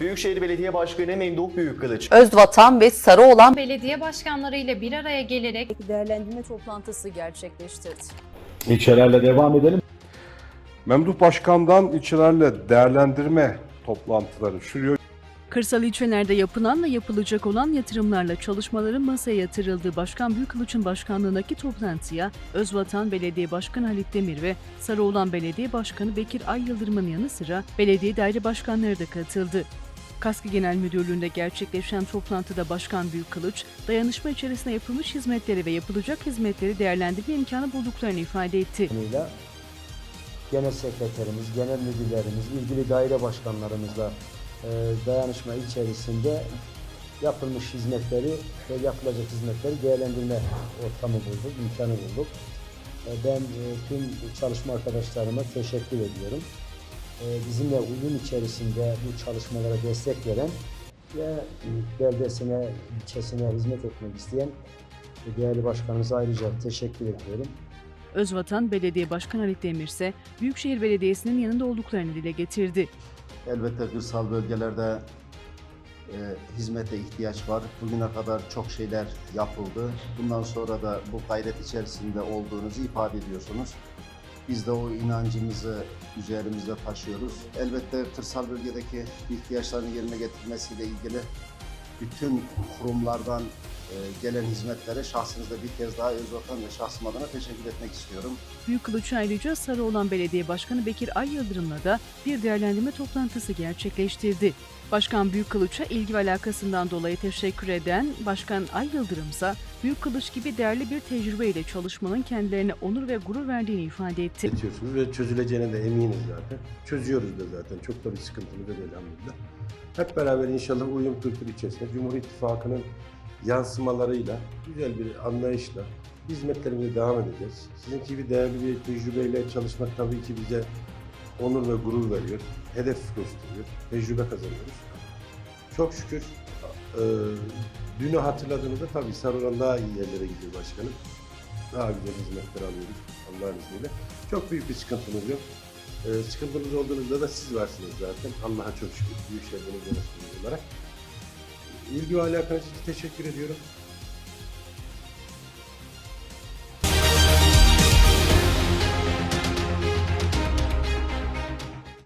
Büyükşehir Belediye Başkanı Memduh Büyükkılıç, Özvatan ve Sarıoğlan belediye başkanlarıyla bir araya gelerek değerlendirme toplantısı gerçekleştirdi. İlçelerle devam edelim. Memduh Başkan'dan ilçelerle değerlendirme toplantıları sürüyor. Kırsal ilçelerde yapılan ve yapılacak olan yatırımlarla çalışmaların masaya yatırıldığı Başkan Büyükkılıç'ın başkanlığındaki toplantıya Özvatan Belediye Başkanı Halit Demir ve Sarıoğlan Belediye Başkanı Bekir Ay Yıldırım'ın yanı sıra belediye daire başkanları da katıldı. Kaskı Genel Müdürlüğü'nde gerçekleşen toplantıda Başkan Büyükkılıç, dayanışma içerisinde yapılmış hizmetleri ve yapılacak hizmetleri değerlendirme imkanı bulduklarını ifade etti. Genel sekreterimiz, genel müdürlerimiz, ilgili daire başkanlarımızla e, dayanışma içerisinde yapılmış hizmetleri ve yapılacak hizmetleri değerlendirme ortamı bulduk, imkanı bulduk. E, ben e, tüm çalışma arkadaşlarıma teşekkür ediyorum. E, bizimle uyum içerisinde bu çalışmalara destek veren ve e, beldesine, ilçesine hizmet etmek isteyen e, değerli başkanımıza ayrıca teşekkür ediyorum. Özvatan Belediye Başkanı Halit Demir ise Büyükşehir Belediyesi'nin yanında olduklarını dile getirdi. Elbette kırsal bölgelerde e, hizmete ihtiyaç var. Bugüne kadar çok şeyler yapıldı. Bundan sonra da bu gayret içerisinde olduğunuzu ifade ediyorsunuz. Biz de o inancımızı üzerimizde taşıyoruz. Elbette kırsal bölgedeki ihtiyaçların yerine getirmesiyle ilgili bütün kurumlardan gelen hizmetlere şahsınızda bir kez daha Özvatan ve şahsım adına teşekkür etmek istiyorum. Büyükkılıç ayrıca Sarıoğlan Belediye Başkanı Bekir Ay Yıldırım'la da bir değerlendirme toplantısı gerçekleştirdi. Başkan Büyükkılıç'a ilgi ve alakasından dolayı teşekkür eden Başkan Ay Yıldırım ise Büyükkılıç gibi değerli bir tecrübeyle çalışmanın kendilerine onur ve gurur verdiğini ifade etti. üretiyorsunuz ve çözüleceğine de eminiz zaten. Çözüyoruz da zaten. Çok da bir sıkıntımız yok elhamdülillah. Hep beraber inşallah uyum kültürü içerisinde Cumhur İttifakı'nın yansımalarıyla, güzel bir anlayışla hizmetlerimize devam edeceğiz. Sizin gibi değerli bir tecrübeyle çalışmak tabii ki bize onur ve gurur veriyor. Hedef gösteriyor. Tecrübe kazanıyoruz. Çok şükür e, dünü hatırladığımızda tabii Saruran daha iyi yerlere gidiyor başkanım. Daha güzel hizmetler alıyoruz Allah'ın izniyle. Çok büyük bir sıkıntımız yok. Ee, sıkıntımız olduğunuzda da siz varsınız zaten. Allah'a çok şükür. Büyükşehir Belediye Başkanı olarak. İlgi ve alakanız için teşekkür ediyorum.